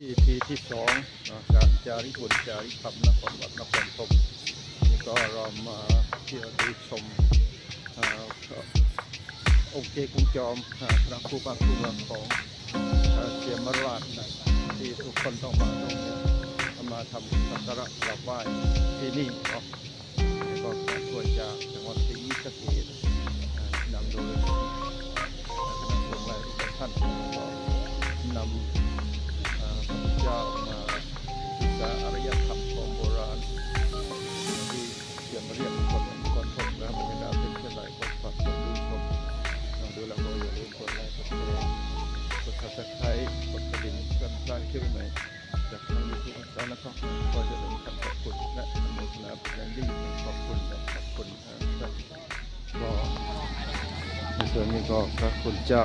ที่ทีที่สองนะการจาริบุญจาริกธรรมนครวัดนครธมนี่ก็เรามาเที่ยวดูชมองค์เจกุงจอมพระครูบาครูบาของอ่าเสียมราชนะที่ทุกคนต้องมาตรงนี้มาทำสักการะกราบไหว้ที่นี่เนาะก็ขอช่วยจาก กันสร้างคลิปใหม่จากทางยูทูบแล้วนะครับก็จะได้คำขอบคุณและอนุโมทนาเป็นอย่างยิ่งขอบคุณและขอบคุณนะครับก็ในส่วนนี้ก็พระคุณเจ้า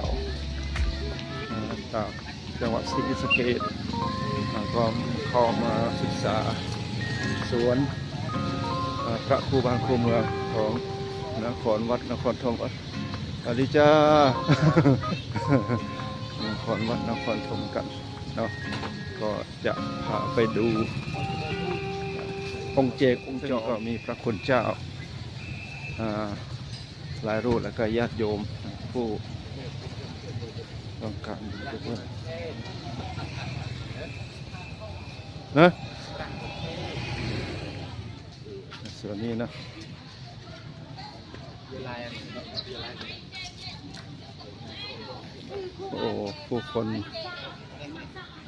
จากจังหวัดศรีสะเกษก็เข้ามาศึกษาสวนพระครูบาครูเมืองของนครวัดนครธมสวัสดีจ้านครวัดนครธมกัน เนาะก็จะพาไปดู องค์เจกองค์เจ้าก็มีพระคุณเจ้าอ่าหลายรูปแล้วก็ญาติโยมผู้ต้องการดูด้วยนะส่วนนี้นะโอ้ผู้คน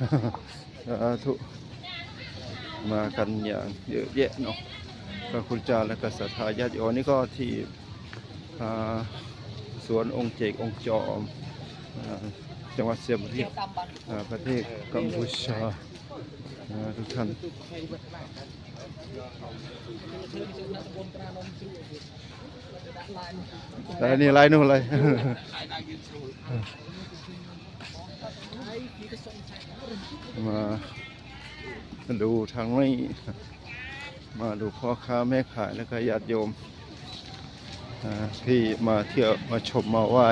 สาธุมากันอย่างเยอะแยะเนาะพระคุณเจ้าและก็ศรัทธาญาติโยมนี่ก็ที่สวนองค์เจกองค์จอมจังหวัดเสียมเรียบอ่ประเทศกัมพูชาทุกท่านแต่นี่ไรนู่นไร มาดูทางนี้มาดูพ่อค้าแม่ขายแล้วก็ญาติโยมอ่าที่มาเที่ยวมาชมมาไหว้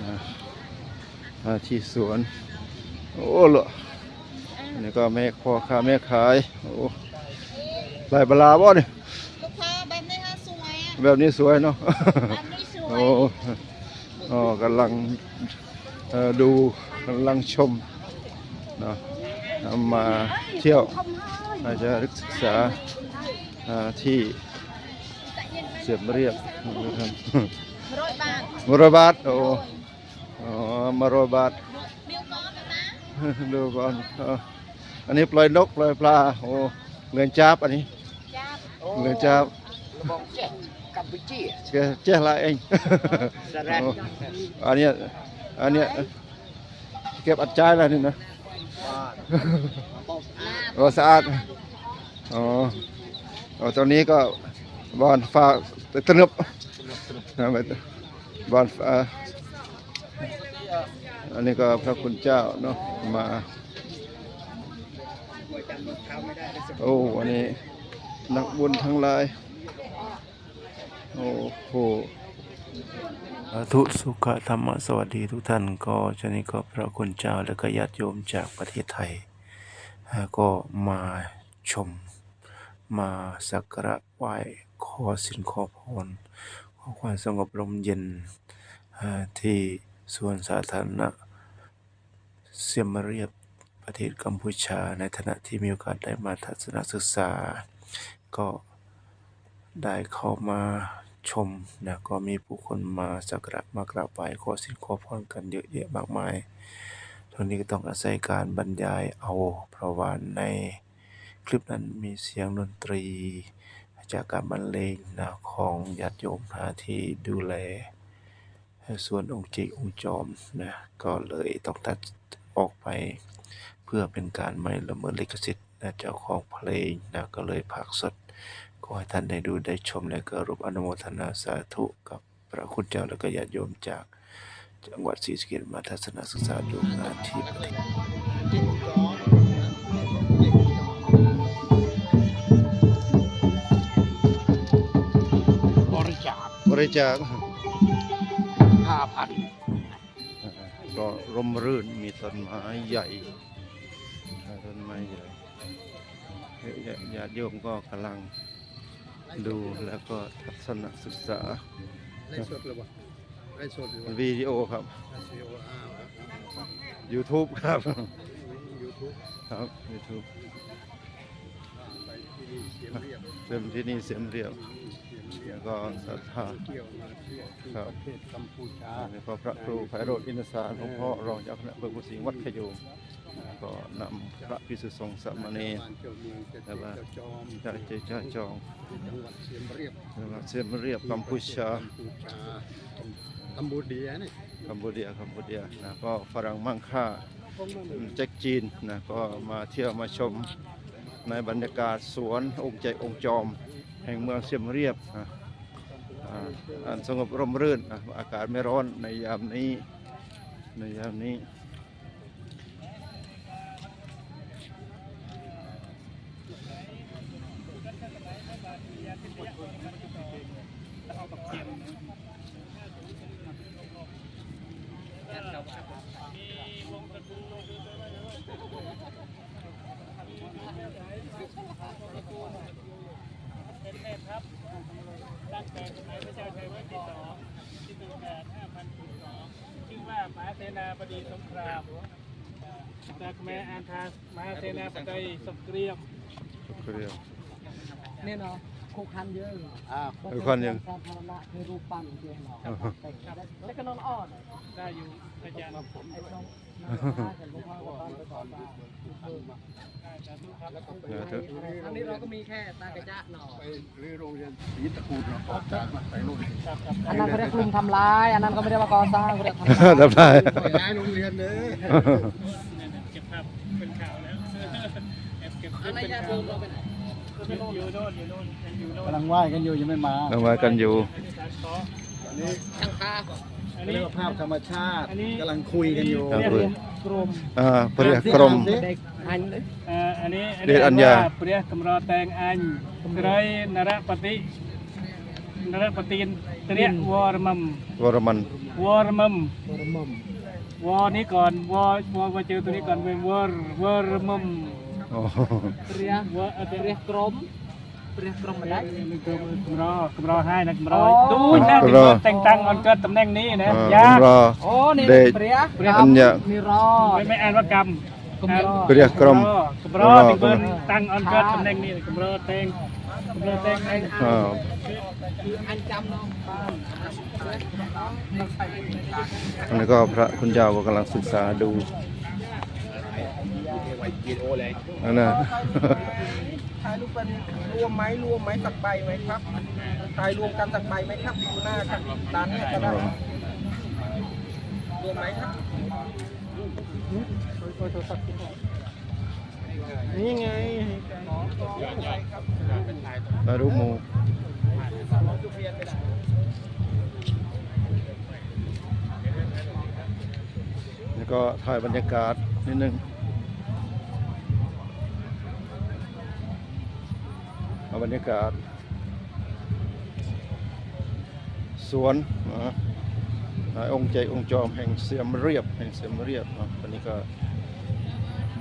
อ่ามาที่สวน โอ้โหอันนี่ก็แม่พ่อค้าแม่ขายโอ้ลายบลาบ่เนี่ยลูกค้าแบบนี้ฮะสวยอะแบบนี้สวยเนาะแบบนี้สวยโอ้โอ้กำลังเอ่อ ดูกำลังชมเนาะเอามาเที่ยวอาจจะศึกษาอ่าที่เสียมเรียบนะครับร้อยบาทมรบาทโอ้อ๋อมรบาทเดี๋ยวก่อนนะนะดูก่อนเอออันนี้ปล่อยนกปล่อยปลาโอ้เรือนจับอันนี้จ้าเรือนจับบอกเจ๊กัมพูชีเจ๊เจ๊ละเองสะแรดโอ้อันเนี้ย อันเนี้ยเก็บอัดใจายแล้วนี่นะบอกอาโอ้สะอาดอ๋อโอ้ตอนนี้ก็บอนฟ้าตะนึบนะไปบอนฟ้าอันนี้ก็พระคุณเจ้าเนาะมาจำเขาไม่ได้เลยสิโอ้วันนี้นักบุญทั้งหลายโอ้โห สาธุสุขธรรมสวัสดีทุกท่านก็ชนี้ก็พระคุณเจ้าและก็ญาติโยมจากประเทศไทย ก็มาชม มาสักการะไหว้ขอสินขอพรขอความสงบลมเย็นที่สวนสาธารณะเสียมเรียบประเทศกัมพูชา ในฐานะที่มีโอกาสได้มาทัศนศึกษา ก็ได้เข้ามา ชมนะก็มีผู้คนมาสักการะมากราบไหว้ขอสิ่งขอพรกันเยอะแยะมากมายทั้งนี้ก็ต้องอาศัยการบรรยายเอาเพราะว่าในคลิปนั้นมีเสียงดนตรีจากการบรรเลงนะของญาติโยมนะที่ดูแล ส่วนองค์จิองค์จอมนะก็เลยต้องตัดออกไป เพื่อเป็นการไม่ละเมิดลิขสิทธิ์นะเจ้าของเพลงนะก็เลยภาคสด ขอให้ท่านได้ดูได้ชมและก็รูปอนุโมทนาสาธุกับพระคุณเจ้าและก็ญาติโยมจากจังหวัดศรีสะเกษมาทัศนศึกษาดูงานที่ประเทศบริจาคบริจาคห้าพันก็ร่มรื่นมีต้นไม้ใหญ่ต้นไม้ใหญ่ญาญาติโยมก็กำลัง ดูแล้วก็ทัศนศึกษาไล่สดหรือเปล่าไล่สดหรือเปล่าวิดีโอครับไล่สดอ้าว YouTube ครับยูทูบครับ YouTube ไปที่นี่เสียงเรียบเริ่มที่นี่เสียมเรียบเสียงเรีย แล้บวก็ศรัทธา เที่ยวมาเที่ยวที่ครับ ประเทศกัมพูชาแล้วก็พระครูไพโรธอินทสารหลวงพ่อรองเจ้าคณะเบิกบุญสิงห์วัดขยงแล้วก็นำพระพิสุทธิสงฆ์สามเณรบ้านเจ้าเมืองเจ้าแต่ว่าเจ้าจอมเจ้าเจเจ้าจองที่จังหวัดเสียมเรียบแล้วก็เสียมเรียบกัมพูชา กัมพูชากัมพูเดียนี่กัมพูเดียกัมพูเดียนะก็ฝรั่งมั่งค่าแจ็คจีนนะก็มาเที่ยวมาชมในบรรยากาศสวนองค์ใจองค์จอม แห่งเมืองเสียมเรียบนะ อันสงบร่มรื่นนะอากาศไม่ร้อนในยามนี้ในยามนี้ ตั้งแต่สมัยพระเจ้าชัยวัฒน์ที่สองที่หนึ่งแปดห้าพันสองชื่อว่ามหาเสนาบดีสงครามจากแม่อานทามหาเสนาบดีสงเกรียมก็เรียกนี่เนาะคุกคันเยอะอ้าคุกคันเยังสาธารณะคือรูปปั้นเดียวเนาะแล้วก็นอนอ่อนได้อยู่อาจารย์ไอ้ตรงนั้วง ตอนไปก่อนว่าได้สาธุครับนะเถอะอันนี้เราก็มีแค่ตากระจะหน่อไปรีโรงเรียนยิตะกูดเนาออกจากมาไปโรงเรียนอันนั้นเขาเรียกลุ่มทำลาย อันนั้นเขาไม่ได้มาก่อสร้างเขาเรียกทำลายทำได้ ไปย้ายโรงเรียนเลยเนี่ยนะเก็บภาพเป็นข่าวแล้วแอบเก็บอันเป็นนั้ยาข่าวเบิ่มเราไปไหนอยู่โน่นอยู่โน่นยังอยู่โน่นกำลังไหว้กันอยู่ยังไม่มาเรามกันอยู่สารขอ อันนี้ช่างค่าอันเรีนี้ ยกว่าภาพธรรมชาติอันนี้ กำลังคุยกันอยู่ ครับเรียกกรมอ่าเปรียกรม เด็กอันเลยเอ่ออันนี้อันเรีนี้ยกอัญญา ว่าเปรียกำรอแตงอัญไกรนรปฏินรปฏินเตรียวรมัมวรมันวรมัมบรมมวอนี้ก่อนวอวอมาเจอตัวนี้ก่อนเป็นวอร์วอร์มัมโอ้เรียกวอเออเรียกกรมเรียกกรม มาได้นี่ก็กำรอกำรอให้นะกำรออ๋อดูนะที่ว่าแต่งตั้งออนเกิดตำแหน่งนี้นะอ่ายากรอโอ้นี่เดชเรียกอัญญามีรอไม่ไม่อ่านว่ากรรมกรมรอเปรียกรมกำรอที่เบิร์นตั้งออนเกิดตำแหน่งนี้กำรอแต่งกำรอแต่งไอ้อ่าคืออันจำน้องบ้านอันนี้ก็พระคุณเจ้าก็กำลังศึกษาดูอันน่ะถ่ายรูปเป็นรวมไหมรวมไหมสักใบไหมครับถ่ายรวมกันสักใบไหมครับดูหน้าครับด้านนี้ก็ได้รวมไหมครับนี่ไงถ่ารูปหมู่นี่ก็ถ่ายบรรยากาศนิดนึงเอา บรรยากาศ สวนนะองค์ใจองค์จอมแห่งเสียมเรียบแห่งเสียมเรียบเนาะวันนี้ก็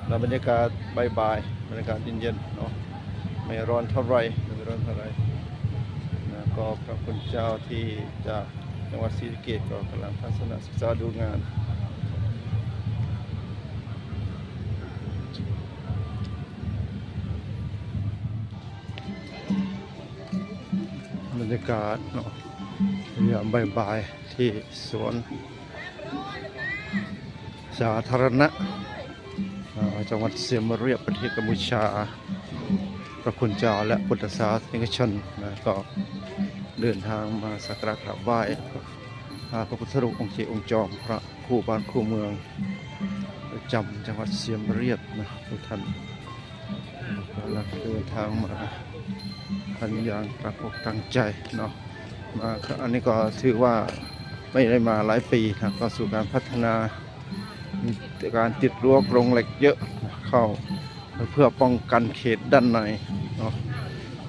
ในบรรยากาศบ่ายๆบรรยากาศเย็นๆเนาะไม่ร้อนเท่าไหรไม่ร้อนเท่าไหรนะก็พระคุณเจ้าที่จากจังหวัดศรีสะเกษก็กำลังทัศนศึกษาดูงาน รรยากาศเนาะยามบ่ายๆที่สวน สาธารณะจังหวัดเสียมเรียบประเทศกัมพูชา พระคุณเจ้าและพุทธศาสนิกชนนะก็เดินทางมาสักการะกราบไหว้พระพุทธรูปองค์เจองค์จอมพระคู่บ้านคู่เมืองประจำจังหวัดเสียมเรียบนะทุกท่านกำลังเดินทางมา พันอย่างตั้งอกตั้งใจเนาะมาอันนี้ก็ถือว่าไม่ได้มาหลายปีนะก็สู่การพัฒนามีการติดรั้วกรงเหล็กเยอะเข้าเพื่อป้องกันเขตด้านในเนาะ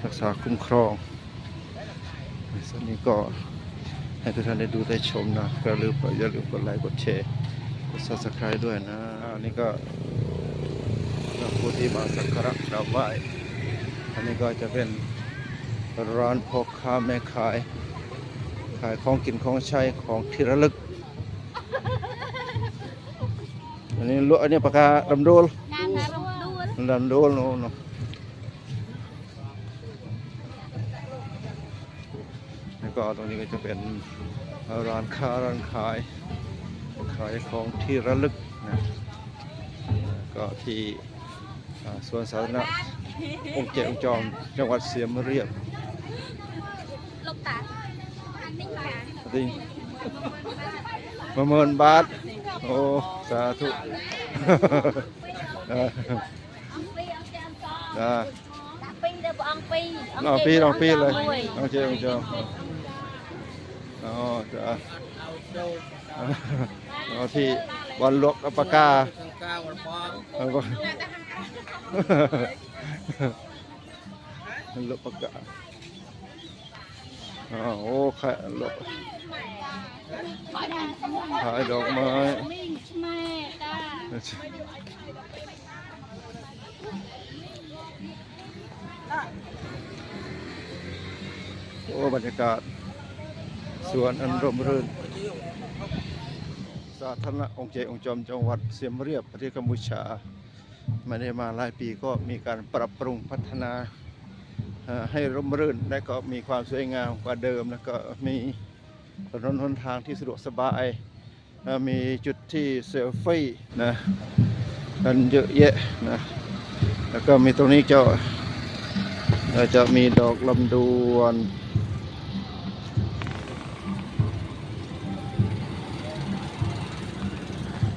รักษาคุ้มครองส่วนนี้ก็ให้ทุกท่านได้ดูได้ชมนะก็ลืมอย่าลืมกดไลค์กดแชร์กด subscribe ด้วยนะอันนี้ก็พระพุทธที่มาสักการะกราบไหว้อันนี้ก็จะเป็น ร้านพ่อค้าแม่ขาย ขายของกินของใช้ของที่ระลึก อันนี้ลวกอันนี้ปากกาดำโดลงานนะรดูดำโดลโน่นน่ะแล้วก็ตรงนี้ก็จะเป็นร้านค้าร้านขาย ขายของที่ระลึกนะก็ที่อ่าสวนสาธารณะองค์เจองค์จอมจังหวัดเสียมเรียบ ลูกตาอันนี้ มาจริงประเมินบาท โอ้ สาธุอ่า ông pi ông cha ông con อ่า đặt pi đây của ông pi ลองปีลองปีเลยลองเจองค์จอมอ๋อจ้าเอาที่วันลวกอัปปากาเอาก็ลวกปากกาอ๋อโอ้ขายลวก ขายดอกไม้โอ้บรรยากาศ สวนอันร่มรื่น สาธารณะองค์เจองค์จอมจังหวัดเสียมเรียบประเทศกัมพูชา ไม่ได้มาหลายปีก็มีการปรับปรุงพัฒนาให้ร่มรื่น และก็มีความสวยงามกว่าเดิมแล้วก็มี ถนนหนทางที่สะดวกสบายมีจุดที่เซลฟี่นะกันเยอะแยะนะแล้วก็มีตรงนี้จะจะมีดอกลำดวน